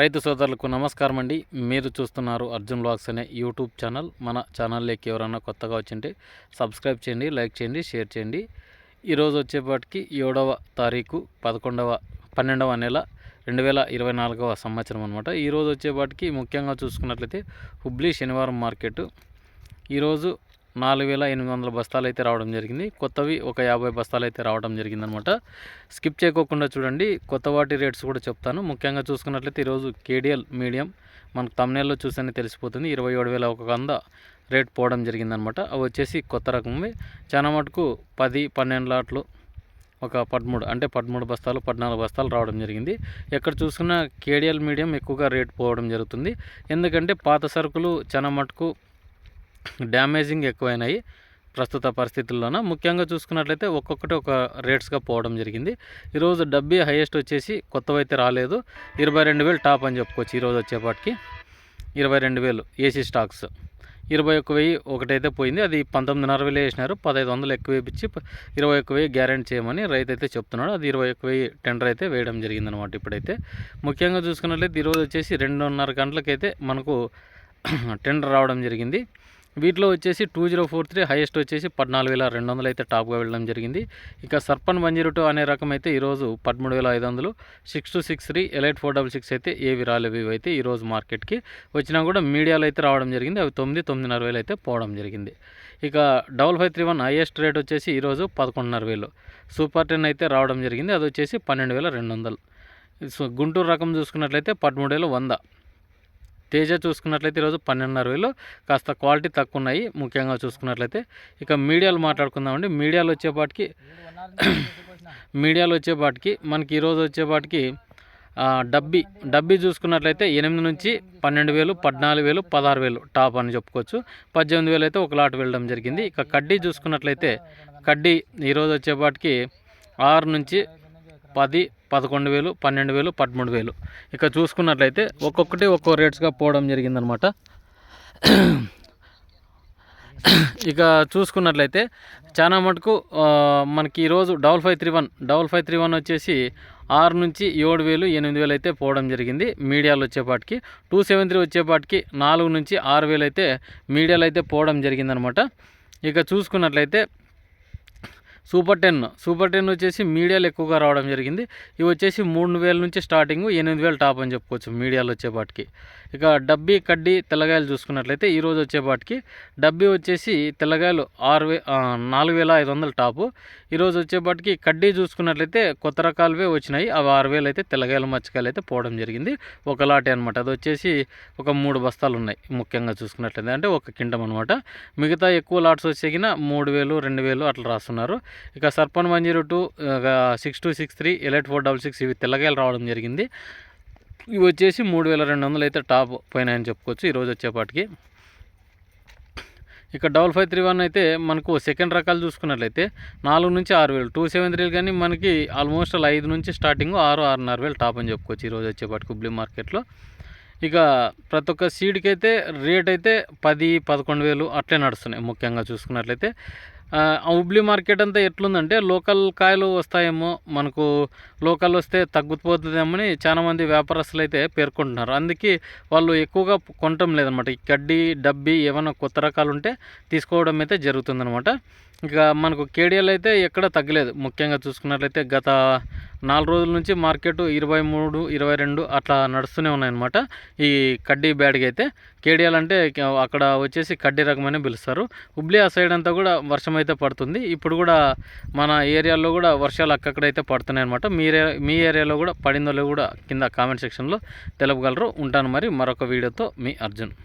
రైతు సోదరులకు నమస్కారం అండి. మీరు చూస్తున్నారు అర్జున్ బ్లాగ్స్ అనే యూట్యూబ్ ఛానల్. మన ఛానల్లోకి ఎవరైనా కొత్తగా వచ్చింటే సబ్స్క్రైబ్ చేయండి లైక్ చేయండి షేర్ చేయండి. ఈరోజు వచ్చేపాటికి ఏడవ తారీఖు పదకొండవ పన్నెండవ నెల రెండు వేల ఇరవై నాలుగవ సంవత్సరం అనమాట ఈరోజు వచ్చేపాటికి ముఖ్యంగా చూసుకున్నట్లయితే హుబ్లీ శనివారం మార్కెట్. ఈరోజు నాలుగు వేల ఎనిమిది వందల బస్తాలు అయితే రావడం జరిగింది. కొత్తవి ఒక యాభై బస్తాలు అయితే రావడం జరిగిందనమాట. స్కిప్ చేయకోకుండా చూడండి. కొత్త వాటి రేట్స్ కూడా చెప్తాను. ముఖ్యంగా చూసుకున్నట్లయితే ఈరోజు కేడిఎల్ మీడియం మనకు తమ్నేల్లో చూస్తేనే తెలిసిపోతుంది. ఇరవై ఏడు వేల ఒక వంద రేట్ పోవడం జరిగిందనమాట. అవి వచ్చేసి కొత్త రకమే. చాలా మటుకు పది పన్నెండు లాట్లు ఒక పదమూడు అంటే పదమూడు బస్తాలు పద్నాలుగు బస్తాలు రావడం జరిగింది. ఎక్కడ చూసుకున్నా కేడిఎల్ మీడియం ఎక్కువగా రేట్ పోవడం జరుగుతుంది. ఎందుకంటే పాత సరుకులు చాలా మటుకు డ్యామేజింగ్ ఎక్కువైనాయి ప్రస్తుత పరిస్థితుల్లోన. ముఖ్యంగా చూసుకున్నట్లయితే ఒక్కొక్కటి ఒక రేట్స్గా పోవడం జరిగింది. ఈరోజు డబ్బీ హైయెస్ట్ వచ్చేసి కొత్తవైతే రాలేదు. ఇరవై రెండు వేలు టాప్ అని చెప్పుకోవచ్చు ఈరోజు వచ్చేపాటికి. ఇరవై రెండు వేలు ఏసీ స్టాక్స్. ఇరవై ఒక్క వెయ్యి ఒకటైతే పోయింది. అది పంతొమ్మిదిన్నర వేలు వేసినారు. పదహైదు వందలు ఎక్కువ వేయించి ఇరవై ఒక్క వెయ్యి గ్యారెంటీ చేయమని రైతు అయితే చెప్తున్నాడు. అది ఇరవై ఒక్క వెయ్యి టెండర్ అయితే వేయడం జరిగిందనమాట ఇప్పుడైతే. ముఖ్యంగా చూసుకున్నట్లయితే ఈరోజు వచ్చేసి రెండున్నర గంటలకైతే మనకు టెండర్ రావడం జరిగింది. వీటిలో వచ్చేసి two zero four three highest వచ్చేసి పద్నాలుగు వేల రెండు వందలు అయితే టాప్గా వెళ్ళడం జరిగింది. ఇక సర్పన్ వన్ జీరో టూ అనే రకం అయితే ఈరోజు పదమూడు వేల ఐదు వందలు six two six three elite four double six అయితే ఏవి రాలేవి అయితే ఈరోజు మార్కెట్కి వచ్చినా కూడా మీడియాలో అయితే రావడం జరిగింది. అవి తొమ్మిది తొమ్మిదిన్నర వేలు అయితే పోవడం జరిగింది. ఇక double five three one highest rate వచ్చేసి ఈరోజు పదకొండున్నర వేలు. సూపర్ టెన్ అయితే రావడం జరిగింది. అది వచ్చేసి పన్నెండు వేల రెండు వందలు. గుంటూరు రకం చూసుకున్నట్లయితే పదమూడు వేల వంద. తేజ చూసుకున్నట్లయితే ఈరోజు పన్నెండున్నర వేలు. కాస్త క్వాలిటీ తక్కువ ఉన్నాయి ముఖ్యంగా చూసుకున్నట్లయితే. ఇక మీడియాలు మాట్లాడుకుందామండి. మీడియాలు వచ్చేపాటికి మీడియాలు వచ్చేపాటికి మనకి ఈరోజు వచ్చేపాటికి డబ్బీ. డబ్బీ చూసుకున్నట్లయితే ఎనిమిది నుంచి పన్నెండు వేలు పద్నాలుగు వేలు పదహారు వేలు టాప్ అని చెప్పుకోవచ్చు. పద్దెనిమిది వేలు అయితే ఒక లాట్ వెళ్ళడం జరిగింది. ఇక కడ్డీ చూసుకున్నట్లయితే కడ్డీ ఈరోజు వచ్చేపాటికి ఆరు నుంచి పది పదకొండు వేలు పన్నెండు వేలు పదమూడు వేలు. ఇక చూసుకున్నట్లయితే ఒక్కొక్కటి ఒక్కో రేట్స్గా పోవడం జరిగిందనమాట. ఇక చూసుకున్నట్లయితే చాలా మటుకు మనకి ఈరోజు double five three one double five three one వచ్చేసి ఆరు నుంచి ఏడు వేలు ఎనిమిది వేలు అయితే పోవడం జరిగింది మీడియాలో వచ్చేపాటికి. టూ సెవెన్ త్రీ వచ్చేపాటికి నాలుగు నుంచి ఆరు వేలు అయితే మీడియాలో అయితే పోవడం జరిగిందనమాట. ఇక చూసుకున్నట్లయితే సూపర్ టెన్. సూపర్ టెన్ వచ్చేసి మీడియాలో ఎక్కువగా రావడం జరిగింది. ఇవి వచ్చేసి మూడు వేల నుంచి స్టార్టింగ్ ఎనిమిది వేలు టాప్ అని చెప్పుకోవచ్చు మీడియాలో వచ్చేపాటికి. ఇక డబ్బీ కడ్డీ తెల్లగాయలు చూసుకున్నట్లయితే ఈరోజు వచ్చేపాటికి డబ్బీ వచ్చేసి తెల్లగాయలు ఆరు వే నాలుగు వేల ఐదు వందల టాపు. ఈరోజు వచ్చేపాటికి కడ్డీ చూసుకున్నట్లయితే కొత్త రకాలవే వచ్చినాయి. అవి ఆరు వేలు అయితే తెల్లగాయలు మచ్చకాయలు అయితే పోవడం జరిగింది. ఒక లాటే అనమాట అది వచ్చేసి ఒక మూడు బస్తాలు ఉన్నాయి ముఖ్యంగా చూసుకున్నట్లయితే. అంటే ఒక కింటం అనమాట మిగతా ఎక్కువ లాట్స్ వచ్చేగిన మూడు వేలు రెండు వేలు అట్లా రాస్తున్నారు. ఇక Sarpan one zero two six two six three elite four double six ఇవి తెల్లగాయలు రావడం జరిగింది. ఇవి వచ్చేసి మూడు వేల రెండు వందలు అయితే టాప్ పోయినాయని చెప్పుకోవచ్చు ఈరోజు వచ్చేపాటికి. ఇక డబల్ ఫైవ్ త్రీ వన్ అయితే మనకు సెకండ్ రకాలు చూసుకున్నట్లయితే నాలుగు నుంచి ఆరు వేలు టూ సెవెన్ త్రీలు కానీ మనకి ఆల్మోస్ట్ అలా ఐదు నుంచి స్టార్టింగ్ ఆరు ఆరున్నర వేలు టాప్ అని చెప్పుకోవచ్చు ఈరోజు వచ్చేపాటికి హుబ్లీ మార్కెట్లో. ఇక ప్రతి ఒక్క సీడ్కి అయితే రేట్ అయితే పది పదకొండు వేలు అట్లే నడుస్తున్నాయి ముఖ్యంగా చూసుకున్నట్లయితే. హుబ్లీ మార్కెట్ అంతా ఎట్లుందంటే లోకల్ కాయలు వస్తాయేమో మనకు లోకల్ వస్తే తగ్గిపోతుందేమో అని చాలామంది వ్యాపారస్తులు అయితే పేర్కొంటున్నారు. అందుకే వాళ్ళు ఎక్కువగా కొనటం లేదనమాట. ఈ కడ్డీ డబ్బీ ఏమైనా కొత్త రకాలు ఉంటే తీసుకోవడం అయితే జరుగుతుందనమాట. ఇక మనకు కేడిఎల్ అయితే ఎక్కడ తగ్గలేదు. ముఖ్యంగా చూసుకున్నట్లయితే గత నాలుగు రోజుల నుంచి మార్కెట్ ఇరవై మూడు ఇరవై రెండు అట్లా నడుస్తూనే ఉన్నాయన్నమాట. ఈ కడ్డీ బ్యాడ్కి అయితే కేడిఎల్ అంటే అక్కడ వచ్చేసి కడ్డీ రకమని పిలుస్తారు. హుబ్లీ ఆ సైడ్ అంతా కూడా వర్షం అయితే పడుతుంది. ఇప్పుడు కూడా మన ఏరియాలో కూడా వర్షాలు అక్కడైతే పడుతున్నాయి అనమాట మీరే మీ ఏరియాలో కూడా పడిందో కూడా కింద కామెంట్ సెక్షన్లో తెలుపగలరు. ఉంటాను మరి మరొక వీడియోతో మీ అర్జున్.